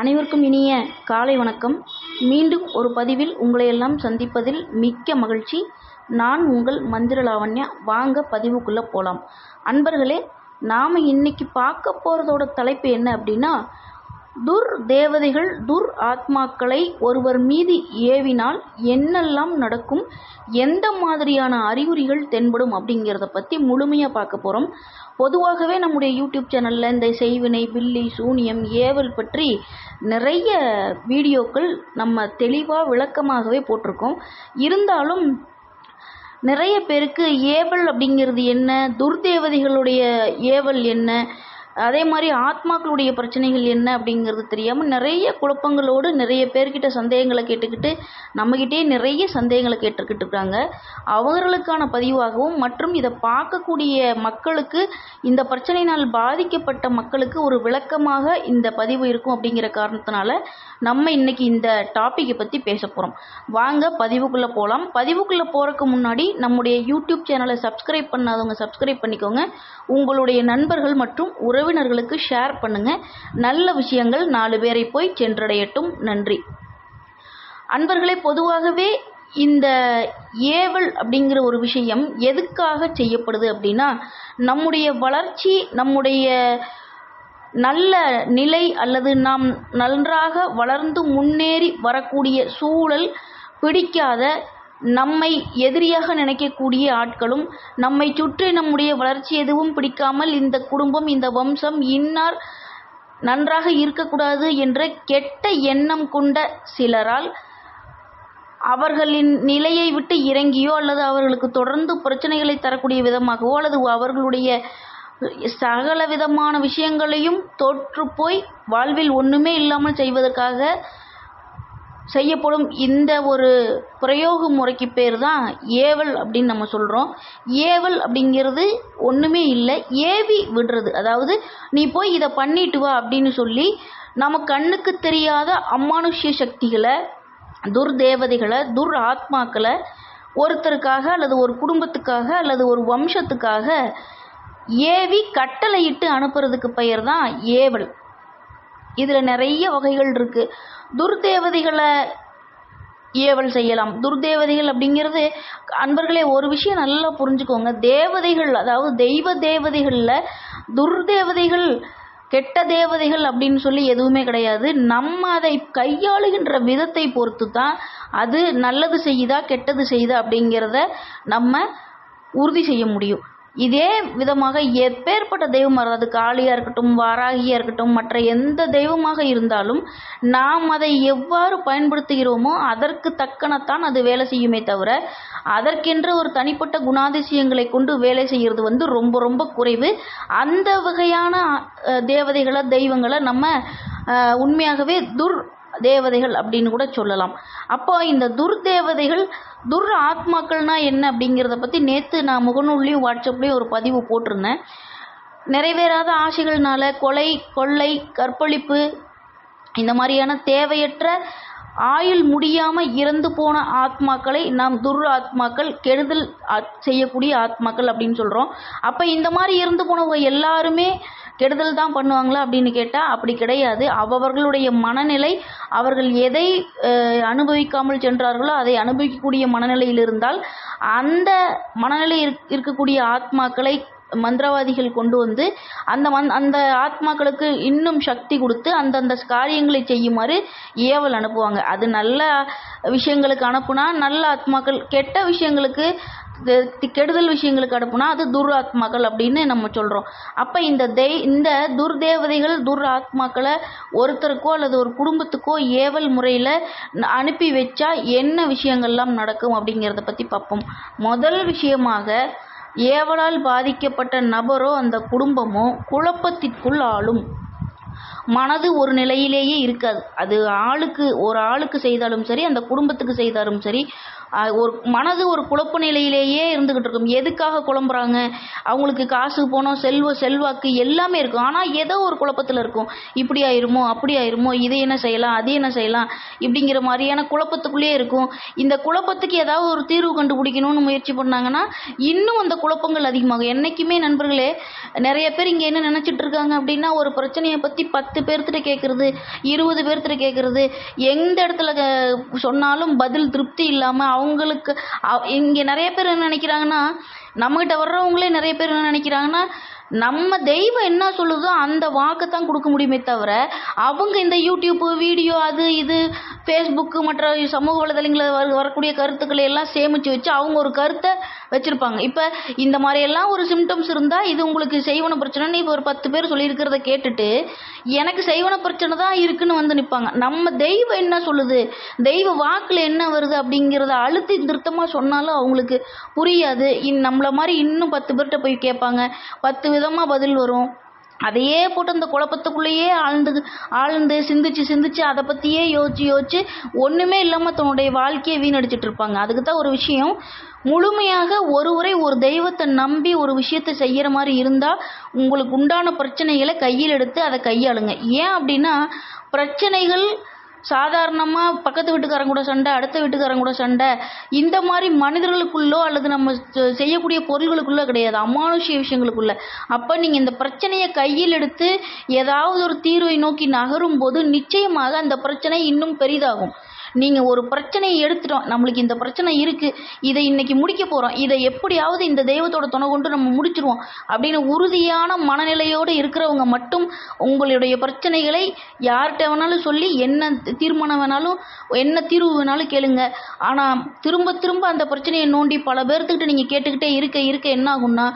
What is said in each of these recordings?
அனைவருக்கும் இனிய காலை வணக்கம். மீண்டும் ஒரு பதிவில் உங்களையெல்லாம் சந்திப்பதில் மிக்க மகிழ்ச்சி. நான் உங்கள் மந்திர லாவண்யா. வாங்க பதிவுக்குள்ளே போகலாம் அன்பர்களே நாம் இன்னைக்கு பார்க்க போகிறதோட தலைப்பு என்ன அப்படின்னா துர் தேவதைகள் துர் ஆத்மாக்களை ஒருவர் மீது ஏவினால் என்னெல்லாம் நடக்கும் எந்த மாதிரியான அறிகுறிகள் தென்படும் அப்படிங்கிறத பற்றி முழுமையாக பார்க்க போகிறோம் பொதுவாகவே நம்முடைய யூடியூப் சேனலில் இந்த செய்வினை பில்லி சூனியம் ஏவல் பற்றி நிறைய வீடியோக்கள் நம்ம தெளிவாக விளக்கமாகவே போட்டிருக்கோம். இருந்தாலும் நிறைய பேருக்கு ஏவல் அப்படிங்கிறது என்ன? துர்தேவதைகளுடைய ஏவல் என்ன? அதே மாதிரி ஆத்மாக்களுடைய பிரச்சனைகள் என்ன அப்படிங்கிறது தெரியாமல் நிறைய குழப்பங்களோடு நிறைய பேர்கிட்ட சந்தேகங்களை கேட்டுக்கிட்டு நம்மக்கிட்டே நிறைய சந்தேகங்களை கேட்டுக்கிட்டு இருக்காங்க. அவர்களுக்கான பதிவாகவும் மற்றும் இதை பார்க்கக்கூடிய மக்களுக்கு இந்த பிரச்சனையினால் பாதிக்கப்பட்ட மக்களுக்கு ஒரு விளக்கமாக இந்த பதிவு இருக்கும் அப்படிங்கிற காரணத்தினால நம்ம இன்னைக்கு இந்த டாப்பிக்கை பற்றி பேச போகிறோம் வாங்க பதிவுக்குள்ளே போகலாம் பதிவுக்குள்ளே போகிறக்கு முன்னாடி நம்முடைய யூடியூப் சேனலை சப்ஸ்கிரைப் பண்ணாதவங்க சப்ஸ்கிரைப் பண்ணிக்கோங்க. உங்களுடைய நண்பர்கள் மற்றும் உறவினர்களுக்கு ஷேர் பண்ணுங்கள் நல்ல விஷயங்கள் நாலு பேரை போய் சென்றடையட்டும். நன்றி. அன்பர்களே பொதுவாகவே இந்த ஏவல் அப்படிங்கிற ஒரு விஷயம் எதுக்காக செய்யப்படுது அப்படின்னா நம்முடைய வளர்ச்சி நம்முடைய நல்ல நிலை அல்லது நாம் நன்றாக வளர்ந்து முன்னேறி வரக்கூடிய சூழல் பிடிக்காத நம்மை எதிரியாக நினைக்கக்கூடிய ஆட்களும் நம்மை சுற்றி நம்முடைய வளர்ச்சி எதுவும் பிடிக்காமல் இந்த குடும்பம் இந்த வம்சம் இன்னார் நன்றாக இருக்கக்கூடாது என்ற கெட்ட எண்ணம் கொண்ட சிலரால் அவர்களின் நிலையை விட்டு இறங்கியோ அல்லது அவர்களுக்கு தொடர்ந்து பிரச்சனைகளை தரக்கூடிய விதமாகவோ அல்லது அவர்களுடைய சகல விதமான விஷயங்களையும் தோற்று போய் வாழ்வில் ஒன்றுமே இல்லாமல் செய்வதற்காக செய்யப்படும் இந்த ஒரு பிரயோக முறைக்கு பேர் தான் ஏவல் அப்படின்னு நம்ம சொல்கிறோம் ஏவல் அப்படிங்கிறது ஒன்றுமே இல்லை ஏவி விடுறது. அதாவது நீ போய் இதை பண்ணிட்டு வா அப்படின்னு சொல்லி நம்ம கண்ணுக்கு தெரியாத அமானுஷ்ய சக்திகளை துர்தேவதைகளை துர் ஆத்மாக்களை ஒருத்தருக்காக அல்லது ஒரு குடும்பத்துக்காக அல்லது ஒரு வம்சத்துக்காக ஏவி கட்டளையிட்டு அனுப்புறதுக்கு பெயர் தான் ஏவல். இதில் நிறைய வகைகள் இருக்குது துர்தேவதைகளை ஏவல் செய்யலாம். துர்தேவதைகள் அப்படிங்கிறது அன்பர்களே ஒரு விஷயம் நல்லா புரிஞ்சுக்கோங்க. தேவதைகள் அதாவது தெய்வ தேவதைகளில் துர்தேவதைகள் கெட்ட தேவதைகள் அப்படின்னு சொல்லி எதுவுமே கிடையாது. நம்ம அதை கையாளுகின்ற விதத்தை பொறுத்து தான் அது நல்லது செய்யுதா கெட்டது செய்யுதா அப்படிங்கிறத நம்ம உறுதி செய்ய முடியும். இதே விதமாக எப்பேற்பட்ட தெய்வமாக அது காளியாக இருக்கட்டும் வாராகியாக இருக்கட்டும் மற்ற எந்த தெய்வமாக இருந்தாலும் நாம் அதை எவ்வாறு பயன்படுத்துகிறோமோ அதற்கு தக்கனத்தான் அது வேலை செய்யுமே தவிர அதற்கென்று ஒரு தனிப்பட்ட குணாதிசயங்களை கொண்டு வேலை செய்கிறது வந்து ரொம்ப ரொம்ப குறைவு. அந்த வகையான தேவதைகளை தெய்வங்களை நம்ம உண்மையாகவே துர் தேவதைகள் அப்படின்னு கூட சொல்லலாம். அப்போ இந்த துர்தேவதைகள் துர் ஆத்மாக்கள்னா என்ன அப்படிங்கிறத பற்றி நேற்று நான் முகநூல்லையும் வாட்ஸ்அப்லேயும் ஒரு பதிவு போட்டிருந்தேன். நிறைவேறாத ஆசைகள்னால கொலை கொள்ளை கற்பழிப்பு இந்த மாதிரியான தேவையற்ற ஆயுள் முடியாமல் இறந்து போன ஆத்மாக்களை நாம் துர் ஆத்மாக்கள் கெடுதல் செய்யக்கூடிய ஆத்மாக்கள் அப்படின்னு சொல்கிறோம் அப்போ இந்த மாதிரி இறந்து போனவங்க எல்லாருமே கெடுதல் தான் பண்ணுவாங்களா அப்படின்னு கேட்டால் அப்படி கிடையாது. அவர்களுடைய மனநிலை அவர்கள் எதை அனுபவிக்காமல் சென்றார்களோ அதை அனுபவிக்கக்கூடிய மனநிலையில் இருந்தால் அந்த மனநிலை இருக்கக்கூடிய ஆத்மாக்களை மந்திரவாதிகள் கொண்டு வந்து அந்த மந் அந்த ஆத்மாக்களுக்கு இன்னும் சக்தி கொடுத்து அந்தந்த காரியங்களை செய்யுமாறு ஏவல் அனுப்புவாங்க. அது நல்ல விஷயங்களுக்கு அனுப்புனா நல்ல ஆத்மாக்கள் கெட்ட விஷயங்களுக்கு கெடுதல் விஷயங்களுக்கு அனுப்புனா அது துர் ஆத்மாக்கள் அப்படின்னு நம்ம சொல்கிறோம் அப்போ இந்த தெய் இந்த துர்தேவதைகள் துர் ஆத்மாக்களை ஒருத்தருக்கோ அல்லது ஒரு குடும்பத்துக்கோ ஏவல் முறையில் அனுப்பி வச்சா என்ன விஷயங்கள்லாம் நடக்கும் அப்படிங்கிறத பற்றி பார்ப்போம். முதல் விஷயமாக ஏவலால் பாதிக்கப்பட்ட நபரோ அந்த குடும்பமோ குழப்பத்திற்குள் ஆளும். மனது ஒரு நிலையிலேயே இருக்காது. அது ஆளுக்கு ஒரு ஆளுக்கு செய்தாலும் சரி அந்த குடும்பத்துக்கு செய்தாலும் சரி ஒரு மனது ஒரு குழப்ப நிலையிலேயே இருந்துக்கிட்டு இருக்கும். எதுக்காக குழம்புறாங்க? அவங்களுக்கு காசு பணம் செல்வ செல்வாக்கு எல்லாமே இருக்கும். ஆனால் ஏதோ ஒரு குழப்பத்தில் இருக்கும். இப்படி ஆயிருமோ அப்படி ஆயிருமோ இதை என்ன செய்யலாம் அது என்ன செய்யலாம் இப்படிங்கிற மாதிரியான குழப்பத்துக்குள்ளேயே இருக்கும். இந்த குழப்பத்துக்கு ஏதாவது ஒரு தீர்வு கண்டுபிடிக்கணும்னு முயற்சி பண்ணாங்கன்னா இன்னும் அந்த குழப்பங்கள் அதிகமாகும். என்றைக்குமே நண்பர்களே நிறைய பேர் இங்கே என்ன நினச்சிட்டு இருக்காங்க அப்படின்னா ஒரு பிரச்சனையை பற்றி பத்து பேர்த்திட்ட கேட்குறது இருபது பேர்த்திட்ட கேட்குறது எந்த இடத்துல க- சொன்னாலும் பதில் திருப்தி இல்லாமல் அவங்களுக்கு இங்கே நிறைய பேர் என்ன நினைக்கிறாங்கன்னா நம்மகிட்ட வர்றவங்களே நிறைய பேர் என்ன நினைக்கிறாங்கன்னா நம்ம தெய்வம் என்ன சொல்லுதோ அந்த வாக்கை தான் கொடுக்க முடியுமே தவிர அவங்க இந்த யூடியூப்பு வீடியோ அது இது ஃபேஸ்புக்கு மற்ற சமூக வலைதளங்களில் வர வரக்கூடிய கருத்துக்களை எல்லாம் சேமித்து வச்சு அவங்க ஒரு கருத்தை வச்சுருப்பாங்க. இப்போ இந்த மாதிரியெல்லாம் ஒரு சிம்டம்ஸ் இருந்தால் இது உங்களுக்கு செய்வன பிரச்சனைன்னு இப்போ ஒரு பத்து பேர் சொல்லியிருக்கிறத கேட்டுட்டு எனக்கு செய்வன பிரச்சனை தான் இருக்குன்னு வந்து நிற்பாங்க நம்ம தெய்வம் என்ன சொல்லுது? தெய்வ வாக்கில் என்ன வருது அப்படிங்கிறத அழுத்தி திருத்தமாக சொன்னாலும் அவங்களுக்கு புரியாது. இன் நம்மளை மாதிரி இன்னும் பத்து பேர்கிட்ட போய் கேட்பாங்க. பத்து விதமாக பதில் வரும். அதையே போட்டு அந்த குழப்பத்துக்குள்ளேயே ஆழ்ந்து ஆழ்ந்து சிந்திச்சு சிந்திச்சு அதை பற்றியே யோசிச்சு யோசிச்சு ஒன்றுமே இல்லாமல் தன்னுடைய வாழ்க்கையை வீணடிச்சிட்டு இருப்பாங்க. அதுக்கு தான் ஒரு விஷயம். முழுமையாக ஒருவரை ஒரு தெய்வத்தை நம்பி ஒரு விஷயத்தை செய்கிற மாதிரி இருந்தால் உங்களுக்கு உண்டான பிரச்சனைகளை கையில் எடுத்து அதை கையாளுங்க. ஏன் அப்படின்னா பிரச்சனைகள் சாதாரணமாக பக்கத்து வீட்டுக்காரங்க கூட சண்டை அடுத்த வீட்டுக்காரங்க கூட சண்டை இந்த மாதிரி மனிதர்களுக்குள்ளோ அல்லது நம்ம செய்யக்கூடிய பொருள்களுக்குள்ளோ கிடையாது. அமானுஷ்ய விஷயங்களுக்குள்ள. அப்போ நீங்கள் இந்த பிரச்சனையை கையில் எடுத்து ஏதாவது ஒரு தீர்வை நோக்கி நகரும் போது நிச்சயமாக அந்த பிரச்சனை இன்னும் பெரிதாகும். நீங்கள் ஒரு பிரச்சனையை எடுத்துட்டோம். நம்மளுக்கு இந்த பிரச்சனை இருக்குது இதை இன்னைக்கு முடிக்க போகிறோம் இதை எப்படியாவது இந்த தெய்வத்தோட துணை கொண்டு நம்ம முடிச்சிருவோம். அப்படின்னு உறுதியான மனநிலையோடு இருக்கிறவங்க மட்டும் உங்களுடைய பிரச்சனைகளை யார்கிட்ட வேணாலும் சொல்லி என்ன தீர்மானம் வேணாலும் என்ன தீர்வு வேணாலும் கேளுங்க. ஆனால் திரும்ப திரும்ப அந்த பிரச்சனையை நோண்டி பல பேர்த்துக்கிட்ட நீங்கள் கேட்டுக்கிட்டே இருக்க இருக்க என்ன ஆகும்னா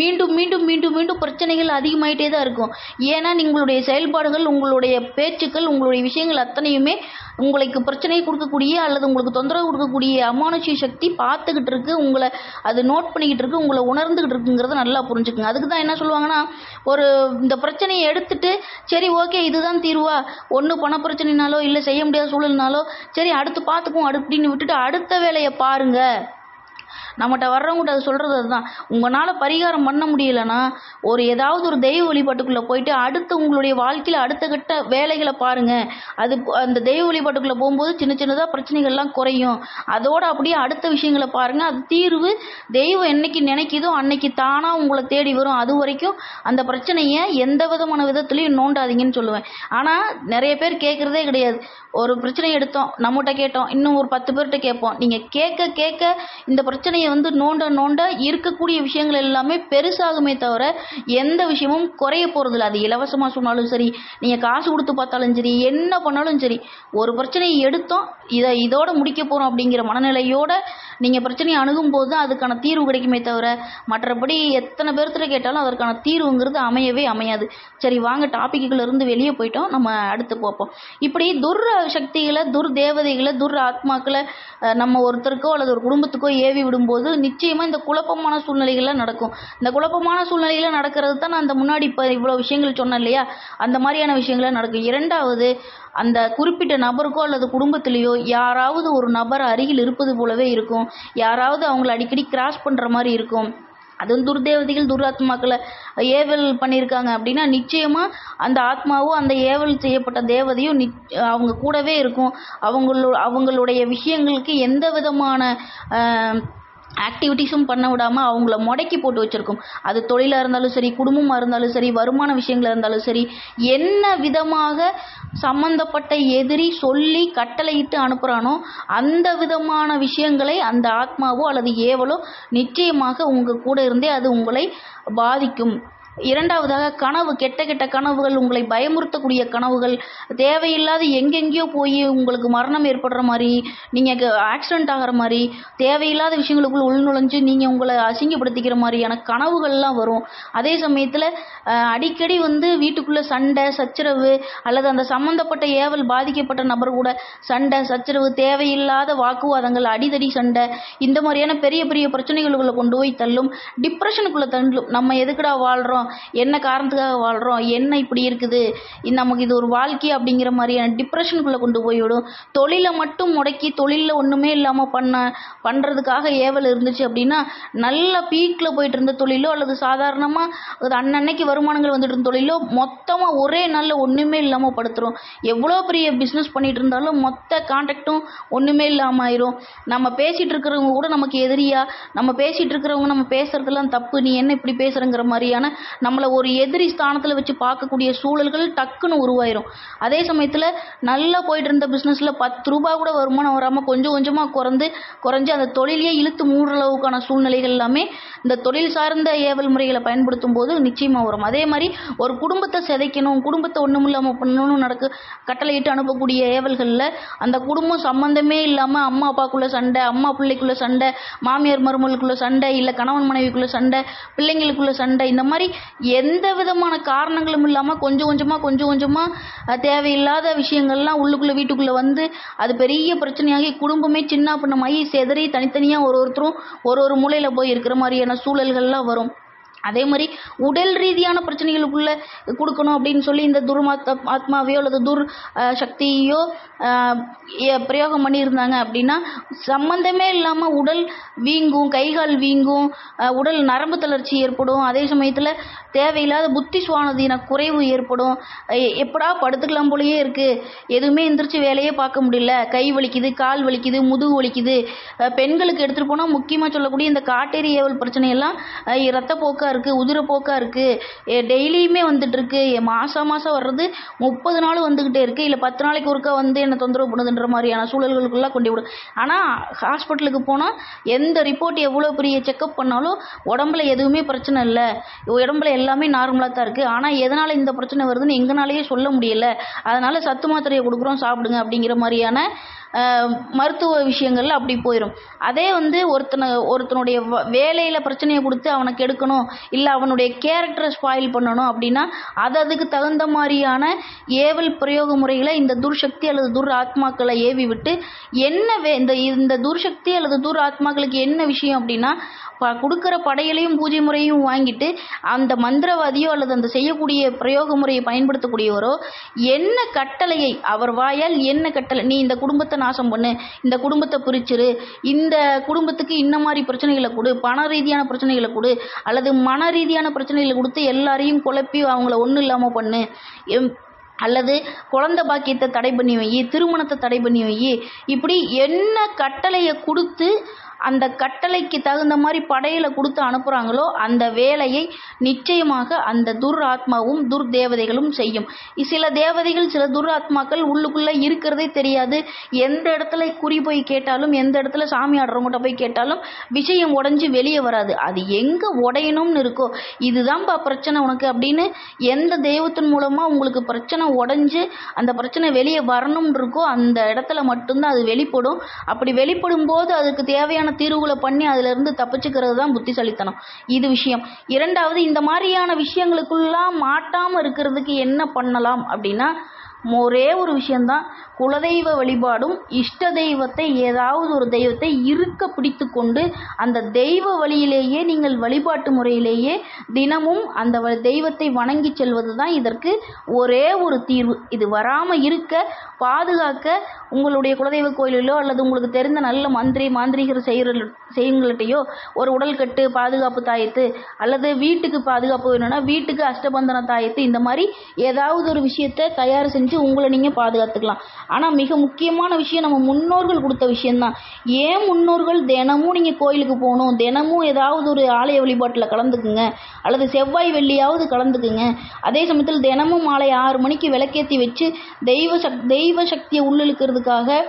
மீண்டும் மீண்டும் மீண்டும் மீண்டும் பிரச்சனைகள் அதிகமாயிட்டே தான் இருக்கும். ஏன்னா உங்களுடைய செயல்பாடுகள் உங்களுடைய பேச்சுக்கள் உங்களுடைய விஷயங்கள் அத்தனையுமே உங்களுக்கு பிரச்சனையை கொடுக்கக்கூடிய அல்லது உங்களுக்கு தொந்தரவு கொடுக்கக்கூடிய அமானுஷ்ய சக்தி பார்த்துக்கிட்டு இருக்கு உங்களை அது நோட் பண்ணிக்கிட்டு இருக்கு உங்களை உணர்ந்துக்கிட்டு இருக்குங்கிறத நல்லா புரிஞ்சுக்குங்க. அதுக்கு தான் என்ன சொல்லுவாங்கன்னா ஒரு இந்த பிரச்சனையை எடுத்துட்டு சரி ஓகே இதுதான் தீர்வா. ஒன்று பண பிரச்சனைனாலோ இல்லை செய்ய முடியாத சூழல்னாலோ சரி அடுத்து பார்த்துக்குவோம் அப்படின்னு விட்டுட்டு அடுத்த வேலையை பாருங்கள் நம்மகிட்ட வர்றவங்ககிட்ட அது சொல்கிறது அதுதான். உங்களால் பரிகாரம் பண்ண முடியலன்னா ஒரு ஏதாவது ஒரு தெய்வ வழிபாட்டுக்குள்ளே போயிட்டு அடுத்து உங்களுடைய வாழ்க்கையில் அடுத்த கட்ட வேலைகளை பாருங்கள் அது அந்த தெய்வ வழிபாட்டுக்குள்ளே போகும்போது சின்ன சின்னதாக பிரச்சனைகள்லாம் குறையும். அதோடு அப்படியே அடுத்த விஷயங்களை பாருங்கள் அது தீர்வு தெய்வம் என்னைக்கு நினைக்குதோ அன்னைக்கு தானாக உங்களை தேடி வரும். அது வரைக்கும் அந்த பிரச்சனையை எந்த விதமான விதத்துலையும் நோண்டாதீங்கன்னு சொல்லுவேன். ஆனால் நிறைய பேர் கேட்குறதே கிடையாது. ஒரு பிரச்சனை எடுத்தோம் நம்மகிட்ட கேட்டோம் இன்னும் ஒரு பத்து பேர்கிட்ட கேட்போம். நீங்கள் கேட்க கேட்க இந்த பிரச்சனையை வந்து நோண்ட நோண்ட இருக்கக்கூடிய விஷயங்கள் எல்லாமே பெருசாகுமே தவிர எந்த விஷயமும் குறைய போகிறதில்ல அது இலவசமாக சொன்னாலும் சரி நீங்கள் காசு கொடுத்து பார்த்தாலும் சரி என்ன பண்ணாலும் சரி ஒரு பிரச்சனையை எடுத்தோம் இதை இதோட முடிக்க போகிறோம் அப்படிங்கிற மனநிலையோட நீங்கள் பிரச்சனையை அணுகும் போது தான் அதுக்கான தீர்வு கிடைக்குமே தவிர மற்றபடி எத்தனை பேர்த்திட்ட கேட்டாலும் அதற்கான தீர்வுங்கிறது அமையவே அமையாது. சரி வாங்க டாப்பிக்குள்ளேருந்து வெளியே போயிட்டோம் நம்ம அடுத்து பார்ப்போம். இப்படி துர் சக்திகளை துர் தேவதைகளை துர் ஆத்மாக்களை நம்ம ஒருத்தருக்கோ அல்லது ஒரு குடும்பத்துக்கோ ஏவி விடும்போது நிச்சயமாக இந்த குழப்பமான சூழ்நிலைகள்லாம் நடக்கும். இந்த குழப்பமான சூழ்நிலைகள் நடக்கிறது தான் நான் அந்த முன்னாடி இப்போ இவ்வளோ விஷயங்கள் சொன்னேன் இல்லையா? அந்த மாதிரியான விஷயங்கள்லாம் நடக்கும். இரண்டாவது அந்த குறிப்பிட்ட நபருக்கோ அல்லது குடும்பத்திலேயோ யாராவது ஒரு நபர் அருகில் இருப்பது போலவே இருக்கும். யாராவது அவங்கள அடிக்கடி கிராஸ் பண்ணுற மாதிரி இருக்கும். அதுவும் துர்தேவதைகள் துராத்மாக்களை ஏவல் பண்ணியிருக்காங்க அப்படின்னா நிச்சயமாக அந்த ஆத்மாவும் அந்த ஏவல் செய்யப்பட்ட தேவதையும் நிச் அவங்க கூடவே இருக்கும். அவங்களோ அவங்களுடைய விஷயங்களுக்கு எந்த விதமான ஆக்டிவிட்டீஸும் பண்ண விடாமல் அவங்கள முடக்கி போட்டு வச்சுருக்கும். அது தொழிலாக இருந்தாலும் சரி குடும்பமாக இருந்தாலும் சரி வருமான விஷயங்களாக இருந்தாலும் சரி என்ன விதமாக சம்பந்தப்பட்ட எதிரி சொல்லி கட்டளையிட்டு அனுப்புகிறானோ அந்த விதமான விஷயங்களை அந்த ஆத்மாவோ அல்லது ஏவலோ நிச்சயமாக உங்கள் கூட இருந்தே அது உங்களை பாதிக்கும். இரண்டாவதாக கனவு கெட்ட கெட்ட கனவுகள் உங்களை பயமுறுத்தக்கூடிய கனவுகள் தேவையில்லாத எங்கெங்கேயோ போய் உங்களுக்கு மரணம் ஏற்படுற மாதிரி நீங்கள் ஆக்சிடென்ட் ஆகிற மாதிரி தேவையில்லாத விஷயங்களுக்குள் உள்நுழைஞ்சு நீங்கள் உங்களை அசிங்கப்படுத்திக்கிற மாதிரியான கனவுகள்லாம் வரும். அதே சமயத்தில் அடிக்கடி வந்து வீட்டுக்குள்ளே சண்டை சச்சரவு அல்லது அந்த சம்மந்தப்பட்ட ஏவல் பாதிக்கப்பட்ட நபர் கூட சண்டை சச்சரவு தேவையில்லாத வாக்குவாதங்கள் அடிதடி சண்டை இந்த மாதிரியான பெரிய பெரிய பிரச்சனைகளுக்குள்ளே கொண்டு போய் தள்ளும் டிப்ரெஷனுக்குள்ளே தள்ளும். நம்ம எதுக்குடா வாழ்கிறோம் என்ன காரணத்துக்காக வாழ்கிறோம் என்ன இப்படி இருக்குது? நமக்கு இது ஒரு வாழ்க்கை அப்படிங்கிற மாதிரியான டிப்ரெஷனுக்குள்ளே கொண்டு போய் விடும் தொழிலை மட்டும் முடக்கி தொழிலில் ஒன்றுமே இல்லாமல் பண்ண பண்ணுறதுக்காக ஏவல் இருந்துச்சு அப்படின்னா நல்ல பீக்கில் போயிட்டு இருந்த தொழிலோ அல்லது சாதாரணமாக அது அன்னன்னைக்கு வருமானங்கள் வந்துட்டு இருந்த தொழிலோ மொத்தமாக ஒரே நாளில் ஒன்றுமே இல்லாமல் படுத்துரும். எவ்வளோ பெரிய பிஸ்னஸ் பண்ணிகிட்டு இருந்தாலும் மொத்த கான்டாக்டும் ஒன்றுமே இல்லாமல் ஆயிரும். நம்ம பேசிகிட்டு இருக்கிறவங்க கூட நமக்கு எதிரியா? நம்ம பேசிகிட்டு இருக்கிறவங்க நம்ம பேசுகிறதெல்லாம் தப்பு. நீ என்ன இப்படி பேசுகிறங்கிற மாதிரியான நம்மளை ஒரு எதிரி ஸ்தானத்தில் வச்சு பார்க்கக்கூடிய சூழல்கள் டக்குன்னு உருவாயிரும். அதே சமயத்தில் நல்லா போயிட்டு இருந்த பிஸ்னஸில் பத்து ரூபா கூட வருமானம் வராமல் கொஞ்சம் கொஞ்சமாக குறைந்து குறைஞ்சி அந்த தொழிலையே இழுத்து மூடுற அளவுக்கான சூழ்நிலைகள் எல்லாமே இந்த தொழில் சார்ந்த ஏவல் முறைகளை பயன்படுத்தும் போது நிச்சயமாக வரும். அதே மாதிரி ஒரு குடும்பத்தை சிதைக்கணும் குடும்பத்தை ஒன்றும் இல்லாமல் பண்ணணும்னு நடக்கு கட்டளையிட்டு அனுப்பக்கூடிய ஏவல்களில் அந்த குடும்பம் சம்மந்தமே இல்லாமல் அம்மா அப்பாக்குள்ளே சண்டை அம்மா பிள்ளைக்குள்ளே சண்டை மாமியார் மருமகளுக்குள்ளே சண்டை இல்லை கணவன் மனைவிக்குள்ளே சண்டை பிள்ளைங்களுக்குள்ள சண்டை இந்த மாதிரி எந்த விதமான காரணங்களும் இல்லாமல் கொஞ்சம் கொஞ்சமாக கொஞ்சம் கொஞ்சமாக தேவையில்லாத விஷயங்கள்லாம் உள்ளுக்குள்ளே வீட்டுக்குள்ளே வந்து அது பெரிய பிரச்சனையாகி குடும்பமே சின்ன பின்னமாகி செதறி தனித்தனியாக ஒரு ஒருத்தரும் ஒரு ஒரு மூலையில் போய் இருக்கிற மாதிரியான சூழல்கள்லாம் வரும். அதே மாதிரி உடல் ரீதியான பிரச்சனைகளுக்குள்ள கொடுக்கணும் அப்படின்னு சொல்லி இந்த துர்மாத் ஆத்மாவையோ அல்லது துர் சக்தியோ பிரயோகம் பண்ணியிருந்தாங்க அப்படின்னா சம்மந்தமே இல்லாமல் உடல் வீங்கும் கைகால் வீங்கும் உடல் நரம்பு தளர்ச்சி ஏற்படும். அதே சமயத்தில் தேவையில்லாத புத்தி சுவானதீன குறைவு ஏற்படும். எ- எப்படா படுத்துக்கலாம் போலயே இருக்குது எதுவுமே எந்திரிச்சு வேலையே பார்க்க முடியல. கை வலிக்குது கால் வலிக்குது முதுகு வலிக்குது. பெண்களுக்கு எடுத்துகிட்டு போனால் முக்கியமாக சொல்லக்கூடிய இந்த காட்டேரி ஏவல் பிரச்சனையெல்லாம் அஹ், போக்காக இருக்குது உதிரப்போக்காக இருக்குது டெய்லியுமே வந்துட்டுருக்கு மாதம் மாதம் வர்றது முப்பது நாள் வந்துக்கிட்டே இருக்குது இல்லை பத்து நாளைக்கு ஒருக்கா வந்து என்னை தொந்தரவு பண்ணுதுன்ற மாதிரியான சூழல்களுக்குள்ளே கொண்டு விடும் ஆனால் ஹாஸ்பிட்டலுக்கு போனால் எந்த ரிப்போர்ட் எவ்வளோ பெரிய செக்கப் பண்ணாலும் உடம்புல எதுவுமே பிரச்சனை இல்லை. உடம்புல எல்லாமே நார்மலாக தான் இருக்குது ஆனால் எதனால் இந்த பிரச்சனை வருதுன்னு எங்களாலேயே சொல்ல முடியல. அதனால் சத்து மாத்திரையை கொடுக்குறோம் சாப்பிடுங்க அப்படிங்கிற மாதிரியான மருத்துவ விஷயங்கள்ல அப்படி போயிடும் அதே வந்து ஒருத்தனை ஒருத்தனுடைய வ- வேலையில் பிரச்சனையை கொடுத்து அவனை கெடுக்கணும் இல்லை அவனுடைய கேரக்டரை ஸ்பாயில் பண்ணணும் அப்படின்னா அது அதுக்கு தகுந்த மாதிரியான ஏவல் பிரயோக முறைகளை இந்த துர்சக்தி அல்லது துர் ஆத்மாக்களை ஏவி விட்டு என்ன வே இந்த இந்த துர்சக்தி அல்லது துர் ஆத்மாக்களுக்கு என்ன விஷயம் அப்படின்னா கொடுக்குற படையலையும் பூஜை முறையும் வாங்கிட்டு அந்த மந்திரவாதியோ அல்லது அந்த செய்யக்கூடிய பிரயோக முறையை பயன்படுத்தக்கூடியவரோ என்ன கட்டளையை அவர் வாயால் என்ன கட்டளை நீ இந்த குடும்பத்தை நாசம் பண்ணு இந்த குடும்பத்தை பிரிச்சிரு இந்த குடும்பத்துக்கு இந்த மாதிரி பிரச்சனைகளை கொடு பண ரீதியான பிரச்சனைகளை கொடு அல்லது மன ரீதியான பிரச்சனைகளை கொடுத்து எல்லாரையும் குழப்பி அவங்கள ஒன்றும் இல்லாமல் பண்ணு எம் அல்லது குழந்தை பாக்கியத்தை தடை பண்ணி வை திருமணத்தை தடை பண்ணி வை இப்படி என்ன கட்டளையை கொடுத்து அந்த கட்டளைக்கு தகுந்த மாதிரி படையில கொடுத்து அனுப்புகிறாங்களோ அந்த வேலையை நிச்சயமாக அந்த துர் ஆத்மாவும் துர் தேவதைகளும் செய்யும். சில தேவதைகள் சில துர் ஆத்மாக்கள் உள்ளுக்குள்ளே இருக்கிறதே தெரியாது. எந்த இடத்துல குறி போய் கேட்டாலும் எந்த இடத்துல சாமி ஆடுறவங்ககிட்ட போய் கேட்டாலும் விஷயம் உடஞ்சி வெளியே வராது. அது எங்கே உடையணும்னு இருக்கோ இதுதான்ப்பா பிரச்சனை உனக்கு அப்படின்னு எந்த தெய்வத்தின் மூலமாக உங்களுக்கு பிரச்சனை உடஞ்சி அந்த பிரச்சனை வெளியே வரணும்னு இருக்கோ அந்த இடத்துல மட்டும்தான் அது வெளிப்படும். அப்படி வெளிப்படும் போது அதுக்கு தேவையான தீர்வுகளை பண்ணி அதிலிருந்து தப்பிச்சுக்கிறது தான் புத்திசாலித்தனம். இது விஷயம். இரண்டாவது இந்த மாதிரியான விஷயங்களுக்குள்ளாம் மாட்டாமல் இருக்கிறதுக்கு என்ன பண்ணலாம் அப்படின்னா ஒரே ஒரு விஷயந்தான் குலதெய்வ வழிபாடும் இஷ்ட தெய்வத்தை ஏதாவது ஒரு தெய்வத்தை இருக்க பிடித்து கொண்டு அந்த தெய்வ வழியிலேயே நீங்கள் வழிபாட்டு முறையிலேயே தினமும் அந்த வ- தெய்வத்தை வணங்கி செல்வது தான் இதற்கு ஒரே ஒரு தீர்வு. இது வராமல் இருக்க பாதுகாக்க உங்களுடைய குலதெய்வ கோயிலிலோ அல்லது உங்களுக்கு தெரிந்த நல்ல மந்திரி மாந்திரிகர் செய்கிற செய்யுங்கள்கிட்டையோ ஒரு உடல்கட்டு பாதுகாப்பு தாயத்து அல்லது வீட்டுக்கு பாதுகாப்பு வேணும்னா வீட்டுக்கு அஷ்டபந்தன தாயத்து இந்த மாதிரி ஏதாவது ஒரு விஷயத்தை தயார் செஞ்சு உங்களை நீங்கள் பாதுகாத்துக்கலாம். ஆனால் மிக முக்கியமான விஷயம் நம்ம முன்னோர்கள் கொடுத்த விஷயந்தான் ஏன் முன்னோர்கள் தினமும் நீங்கள் கோயிலுக்கு போகணும்? தினமும் ஏதாவது ஒரு ஆலய வழிபாட்டில் கலந்துக்குங்க. அல்லது செவ்வாய் வெள்ளியாவது கலந்துக்குங்க. அதே சமயத்தில் தினமும் மாலை ஆறு மணிக்கு விளக்கேற்றி வச்சு தெய்வ சக் தெய்வ சக்தியை உள்ளிழுக்கிறதுக்காக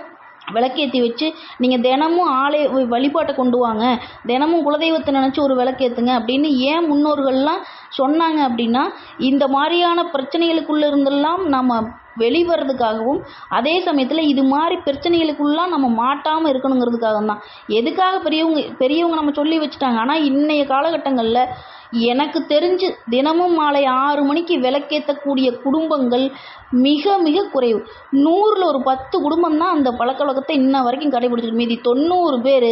விளக்கேற்றி வச்சு நீங்கள் தினமும் ஆலய வழிபாட்டை கொண்டு வாங்க. தினமும் குலதெய்வத்தை நினச்சி ஒரு விளக்கேற்றுங்க அப்படின்னு ஏன் முன்னோர்கள்லாம் சொன்னாங்க அப்படின்னா இந்த மாதிரியான பிரச்சனைகளுக்குள்ளே இருந்தெல்லாம் நம்ம வெளிவரதுக்காகவும் அதே சமயத்தில் இது மாதிரி பிரச்சனைகளுக்குள்ளாம் நம்ம மாட்டாமல் இருக்கணுங்கிறதுக்காக தான் எதுக்காக பெரியவங்க பெரியவங்க நம்ம சொல்லி வச்சுட்டாங்க. ஆனால் இன்றைய காலகட்டங்களில் எனக்கு தெரிஞ்சு தினமும் மாலை ஆறு மணிக்கு விளக்கேற்றக்கூடிய குடும்பங்கள் மிக மிக குறைவு. நூறில் ஒரு பத்து குடும்பம் தான் அந்த பழக்க வழக்கத்தை இன்ன வரைக்கும் கடைபிடிச்சிருக்கு. மீதி தொண்ணூறு பேர்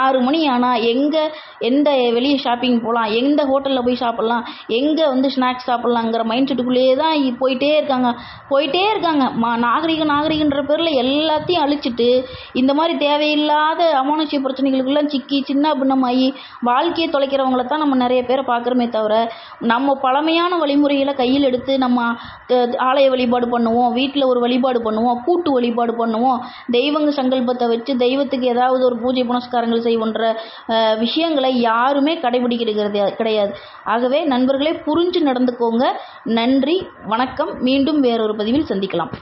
ஆறு மணி ஆனால் எங்கே எந்த வெளியே ஷாப்பிங் போகலாம் எந்த ஹோட்டலில் போய் சாப்பிட்லாம் எங்கே வந்து ஸ்நாக்ஸ் சாப்பிட்லாங்கிற மைண்ட் செட்டுக்குள்ளேயே தான் போயிட்டே இருக்காங்க. போயிட்டே இருக்காங்க. மா நாகரிகம் நாகரிகன்ற பேரில் எல்லாத்தையும் அழிச்சிட்டு இந்த மாதிரி தேவையில்லாத அமானுஷ்ய பிரச்சனைகளுக்கெல்லாம் சிக்கி சின்ன பின்னமாகி வாழ்க்கையை தொலைக்கிறவங்கள தான் நம்ம நிறைய பேரை பார்க்குறோமே தவிர நம்ம பழமையான வழிமுறைகளை கையில் எடுத்து நம்ம ஆலய வழிபாடு பண்ணுவோம் வீட்டில் ஒரு வழிபாடு பண்ணுவோம் கூட்டு வழிபாடு பண்ணுவோம் தெய்வங்க சங்கல்பத்தை வச்சு தெய்வத்துக்கு ஏதாவது ஒரு பூஜை புனஸ்காரங்கள் செய்வோன்ற விஷயங்களை யாருமே கடைபிடிக்கிறது கிடையாது. ஆகவே நண்பர்களே புரிஞ்சு நடந்துக்கோங்க. நன்றி வணக்கம். மீண்டும் வேறொரு பதிவில் சந்திக்கலாம்.